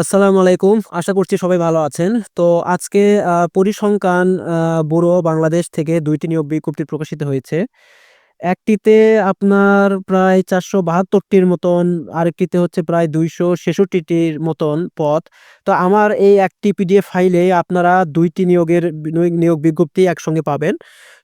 আসসালামু আলাইকুম। আশা করছি সবাই ভালো আছেন। তো আজকে পরিসংখ্যান ব্যুরো বাংলাদেশ থেকে দুইটি নিয়োগ বিজ্ঞপ্তি প্রকাশিত হয়েছে। একটিতে আপনার প্রায় চারশো বাহাত্তরটির মতন, আরেকটিতে হচ্ছে প্রায় দুইশো ছেষট্টিটির মতন পদ। তো আমার এই একটি পিডিএফ ফাইলে আপনারা দুইটি নিয়োগের নিয়োগ- নিয়োগ বিজ্ঞপ্তি একসঙ্গে পাবেন।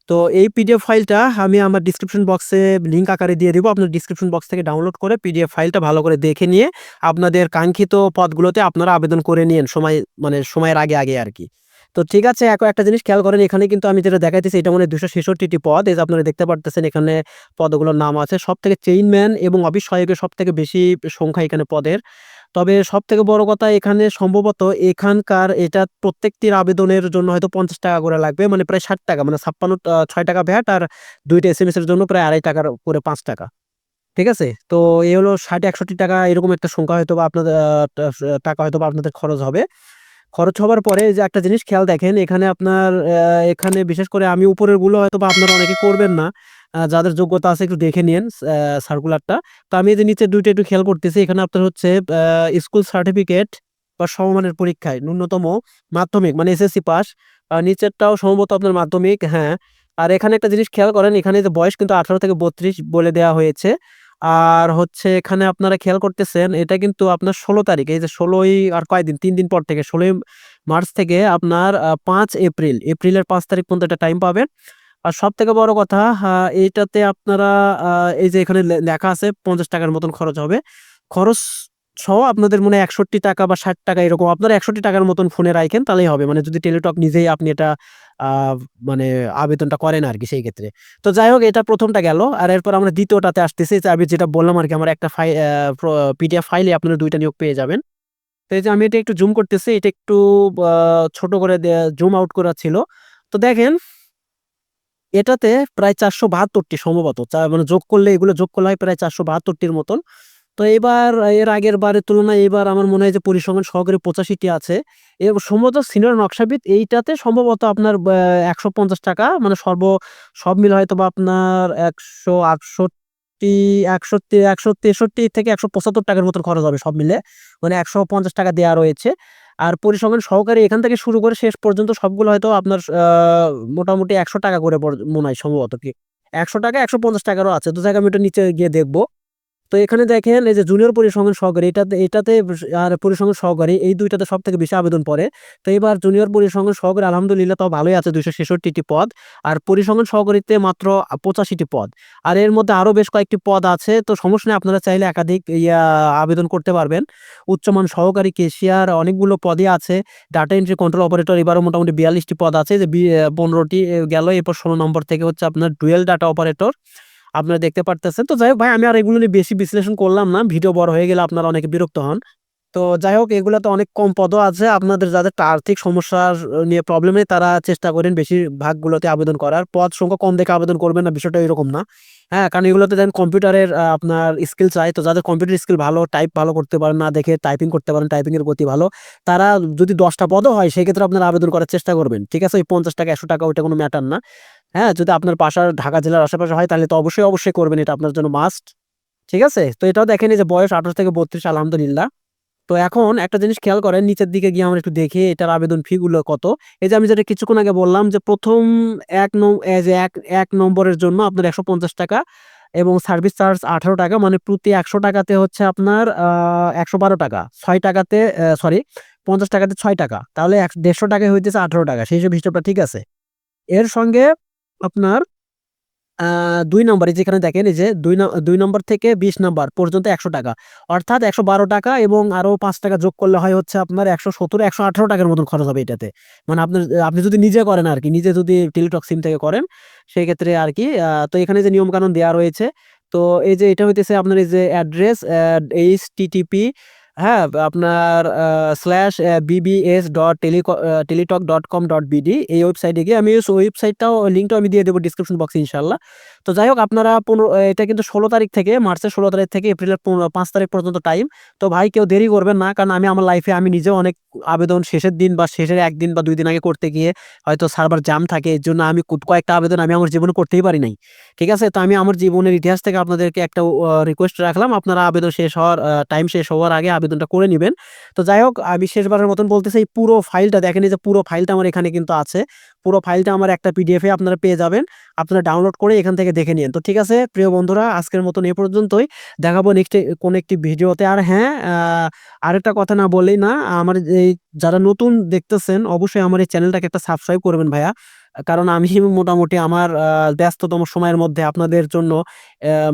তো এই পিডিএফ ফাইলটা আমি আমার ডিসক্রিপশন বক্সে লিঙ্ক আকারে দিয়ে দেবো। আপনার ডিসক্রিপশন বক্স থেকে ডাউনলোড করে পিডিএফ ফাইলটা ভালো করে দেখে নিয়ে আপনাদের কাঙ্ক্ষিত পদগুলোতে আপনারা আবেদন করে নিন সময় মানে সময়ের আগে আগে আর কি। তো ঠিক আছে, এক, একটা জিনিস খেয়াল করেন, এখানে কিন্তু আমি যেটা দেখাইতেছি এটা মানে দুশো ছেষট্টিটি পদ। এই যে আপনারা দেখতে পারতেছেন এখানে পদগুলোর নাম আছে। সব থেকে চেইনম্যান এবং অফিস সহায়কের সব থেকে বেশি সংখ্যা এখানে পদের। তবে সব থেকে বড় কথা এখানে সম্ভবত এখানকার এটা প্রত্যেকটির আবেদনের জন্য হয়তো পঞ্চাশ টাকা করে লাগবে মানে প্রায় ষাট টাকা মানে ছাপ্পান্ন ছয় টাকা ভ্যাট আর দুইটা এস এম এর জন্য প্রায় আড়াই টাকার করে পাঁচ টাকা। ঠিক আছে? তো এই হলো ষাট, একষট্টি টাকা এরকম একটা সংখ্যা হয়তো বা আপনাদের টাকা হয়তো বা আপনাদের খরচ হবে। খরচ হবার পরে যে একটা জিনিস খেয়াল দেখেন, এখানে আপনার এখানে বিশেষ করে আমি উপরেরগুলো হয়তো বা আপনারা অনেকে করবেন না। যাদের যোগ্যতা আছে একটু দেখে নিন সার্কুলারটা তো আমি যে নিচে দুইটা একটু খেয়াল করতেছি, এখানে আপনার হচ্ছে স্কুল সার্টিফিকেট বা সমমানের পরীক্ষায় ন্যূনতম মাধ্যমিক মানে এসএসসি পাস নিচেরটাও সম্ভবত আপনার মাধ্যমিক হ্যাঁ। আর এখানে একটা জিনিস খেয়াল করেন, এখানে যে বয়স কিন্তু আঠারো থেকে বত্রিশ বলে দেওয়া হয়েছে। আর হচ্ছে এখানে আপনারা খেয়াল করতেছেন, এটা কিন্তু আপনার ষোলো তারিখ, এই যে ষোলোই আর কয়দিন? তিন দিন পর থেকে, ষোলোই মার্চ থেকে আপনার পাঁচ এপ্রিল, এপ্রিলের পাঁচ তারিখ পর্যন্ত একটা টাইম পাবেন। আর সব থেকে বড় কথা এইটাতে আপনারা এই যে এখানে লেখা আছে, পঞ্চাশ টাকার মতন খরচ হবে। খরচ সহ আপনাদের মনে একষট্টি টাকা বা ষাট টাকা এরকম, আপনারা একষট্টি টাকার মতন ফোনে রাখেন তাহলেই হবে। মানে যদি টেলিটক নিজেই আপনি এটা মানে আবেদনটা করেন আর কি সেই ক্ষেত্রে। তো যাই হোক, এটা প্রথমটা গেল। আর এরপর আমরা দ্বিতীয়টাতে আসতেছি আমি যেটা বললাম আর কি, আমার একটা ফাইল পিডিএফ ফাইলে আপনারা দুইটা নিয়োগ পেয়ে যাবেন। তো এই যে আমি এটা একটু জুম করতেছি, এটা একটু ছোট করে জুম আউট করা ছিল। তো দেখেন, এটাতে প্রায় চারশো বাহাত্তরটি সম্ভবত মানে যোগ করলে, এগুলো যোগ করলে হয় প্রায় চারশো বাহাত্তরটির মতন। তো এবার, এর আগের বারের তুলনায় এবার আমার মনে হয় যে পরিসংখ্যান সহকারী পঁচাশিটি আছে। এবং সম্ভবত সিনিয়র নকশাবিদ এইটাতে সম্ভবত আপনার একশো পঞ্চাশ টাকা মানে সর্ব, সব মিলে হয়তো বা আপনার একশো আটষট্টি একশো একশো তেষট্টি থেকে একশো পঁচাত্তর টাকার মতন খরচ হবে সব মিলে। মানে একশো পঞ্চাশ টাকা দেওয়া রয়েছে। আর পরিসংখ্যান সহকারী এখান থেকে শুরু করে শেষ পর্যন্ত সবগুলো হয়তো আপনার মোটামুটি একশো টাকা করে মনে হয় সম্ভবত কি। একশো টাকা, একশো পঞ্চাশ টাকারও আছে। তো জায়গা আমি নিচে গিয়ে দেখব। তো এখানে দেখেন, এই যে জুনিয়র পরিসংখ্যান সহকারী, এটাতে এটাতে আর পরিসংখ্যান সহকারী, এই দুইটাতে সব থেকে বেশি আবেদন পড়ে। তো এবার জুনিয়র পরিসংখ্যান সহকারী, আলহামদুলিল্লাহ তাও ভালোই আছে, দুইশো ছেষট্টিটি পদ। আর পরিসংখ্যান সহকারীতে মাত্র পঁচাশিটি পদ। আর এর মধ্যে আরও বেশ কয়েকটি পদ আছে, তো সমস্যা নেই, আপনারা চাইলে একাধিক ইয়া আবেদন করতে পারবেন। উচ্চমান সহকারী, কেশিয়ার, অনেকগুলো পদই আছে। ডাটা এন্ট্রি কন্ট্রোল অপারেটর এবারও মোটামুটি বিয়াল্লিশটি পদ আছে। যে পনেরোটি গেল, এরপর ষোলো নম্বর থেকে হচ্ছে আপনার ডুয়েল ডাটা অপারেটর আপনারা দেখতে পারতেছেন। তো যাই হোক ভাই, আমি আর এগুলো নিয়ে বেশি বিশ্লেষণ করলাম না। ভিডিও বড় হয়ে গেলে আপনারা অনেকে বিরক্ত হন। তো যাই হোক এগুলোতে অনেক কম পদও আছে। আপনাদের যাদের আর্থিক সমস্যার নিয়ে প্রবলেম তারা চেষ্টা করেন বেশিরভাগগুলোতে আবেদন করার। পদ সংখ্যা কম দেখে আবেদন করবেন না, বিষয়টা এরকম না। হ্যাঁ কারণ এগুলোতে দেন কম্পিউটারের আপনার স্কিল চাই। তো যাদের কম্পিউটার স্কিল ভালো টাইপ ভালো করতে পারেন, না দেখে টাইপিং করতে পারেন টাইপিং এর গতি ভালো, তারা যদি দশটা পদও হয়, সেক্ষেত্রে আপনারা আবেদন করার চেষ্টা করবেন। ঠিক আছে? ওই পঞ্চাশ টাকা, একশো টাকা, ওইটা কোনো ম্যাটার না। হ্যাঁ যদি আপনার পাশার ঢাকা জেলার আশেপাশে হয়, তাহলে তো অবশ্যই অবশ্যই করবেন এটা আপনার জন্য মাস্ট ঠিক আছে? তো এটাও দেখেন যে বয়স আঠারো থেকে বত্রিশ, আলহামদুলিল্লাহ। তো এখন একটা জিনিস খেয়াল করেন, নিচের দিকে গিয়ে আমরা একটু দেখি, এটার আবেদন ফিগুলো কত? এই যে আমি যেটা কিছুক্ষণ আগে বললাম যে প্রথম এক যে এক এক নম্বরের জন্য আপনার একশো পঞ্চাশ টাকা এবং সার্ভিস চার্জ আঠারো টাকা মানে প্রতি একশো টাকাতে হচ্ছে আপনার একশো বারো টাকা। ছয় টাকাতে সরি পঞ্চাশ টাকাতে ছয় টাকা। তাহলে এক- দেড়শো টাকায় হইতেছে আঠারো টাকা, সেই সব হিসাবটা ঠিক আছে। এর সঙ্গে আপনার দুই নম্বরে যেখানে দেখেন, এই যে দুই দুই নম্বর থেকে বিশ নম্বর পর্যন্ত একশো টাকা। অর্থাৎ একশো বারো টাকা এবং আরও পাঁচ টাকা যোগ করলে হয় হচ্ছে আপনার একশো সত্তর, একশো আঠারো টাকার মতন খরচ হবে এটাতে। মানে আপনার, আপনি যদি নিজে করেন আর কি নিজে যদি টেলিটক সিম থেকে করেন সেই ক্ষেত্রে আর কি তো এখানে যে নিয়ম কানুন দেওয়া রয়েছে, তো এই যে এটা হইতেছে আপনার এই যে অ্যাড্রেস এইচ টিটিপি হ্যাঁ আপনার slash B B S dot tele Teletalk dot com dot B D এই ওয়েবসাইটে গিয়ে আমি ওয়েবসাইটটাও লিঙ্কটাও আমি দিয়ে দেবো ডিসক্রিপশন বক্সে ইনশাল্লাহ তো যাই হোক, আপনারা পনেরো, এটা কিন্তু ষোলো তারিখ থেকে, মার্চের ষোলো তারিখ থেকে এপ্রিলের পাঁচ তারিখ পর্যন্ত টাইম তো ভাই, কেউ দেরি করবেন না, কারণ আমি আমার লাইফে আমি নিজেও অনেক আবেদন শেষের দিন বা শেষের একদিন বা দুই দিন আগে করতে গিয়ে হয়তো সার্ভার জাম থাকে, এর জন্য আমি কয়েকটা আবেদন আমি আমার জীবনে করতেই পারি নাই। ঠিক আছে? তো আমি আমার জীবনের ইতিহাস থেকে আপনাদেরকে একটা রিকোয়েস্ট রাখলাম। আপনারা আবেদন শেষ হওয়ার টাইম শেষ হওয়ার আগে আবেদনটা করে নেবেন। তো যাই হোক, আমি শেষবারের মতন বলতেছি, এই পুরো ফাইলটা দেখেন যে পুরো ফাইলটা আমার এখানে কিন্তু আছে। পুরো ফাইলটা আমার একটা পিডিএফে আপনারা পেয়ে যাবেন। আপনারা ডাউনলোড করে এখান থেকে দেখে নিন। তো ঠিক আছে, প্রিয় বন্ধুরা, আজকের মতন এ পর্যন্তই। দেখাবো নেক্সট কোন একটি ভিডিওতে। আর হ্যাঁ আরেকটা কথা না বলেই না, আমার এই যারা নতুন দেখতেছেন, অবশ্যই আমার এই চ্যানেলটাকে একটা সাবস্ক্রাইব করবেন ভাইয়া। কারণ আমি মোটামুটি আমার ব্যস্ততম সময়ের মধ্যে আপনাদের জন্য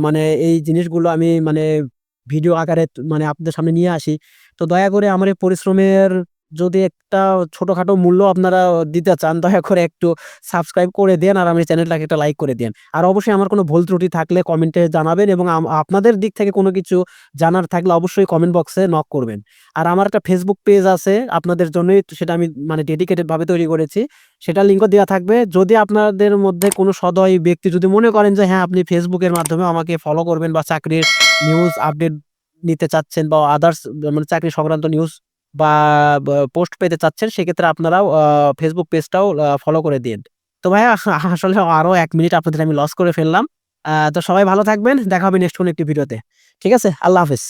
মানে এই জিনিসগুলো আমি মানে ভিডিও আকারে মানে আপনাদের সামনে নিয়ে আসি। তো দয়া করে আমার এই পরিশ্রমের যদি একটা ছোটোখাটো মূল্য আপনারা দিতে চান, দয়া করে একটু সাবস্ক্রাইব করে দেন আর আমার চ্যানেলটাকে একটা লাইক করে দেন। আর অবশ্যই আমার কোনো ভুল ত্রুটি থাকলে কমেন্টে জানাবেন এবং আপনাদের দিক থেকে কোনো কিছু জানার থাকলে অবশ্যই কমেন্ট বক্সে নক করবেন। আর আমার একটা ফেসবুক পেজ আছে, আপনাদের জন্যই সেটা আমি মানে ডেডিকেটেডভাবে তৈরি করেছি। সেটা লিঙ্কও দেওয়া থাকবে। যদি আপনাদের মধ্যে কোনো সদয় ব্যক্তি যদি মনে করেন যে হ্যাঁ আপনি ফেসবুকের মাধ্যমে আমাকে ফলো করবেন বা চাকরির নিউজ আপডেট নিতে চাচ্ছেন বা আদার্স মানে চাকরি সংক্রান্ত নিউজ বা পোস্ট পেতে চাচ্ছেন, সেক্ষেত্রে আপনারাও ফেসবুক পেজটাও ফলো করে দিন। তো ভাই আসলে আরও এক মিনিট আপনাদের আমি লস করে ফেললাম। তো সবাই ভালো থাকবেন। দেখা হবে নেক্সট কোন একটি ভিডিওতে ঠিক আছে? আল্লাহ হাফেজ।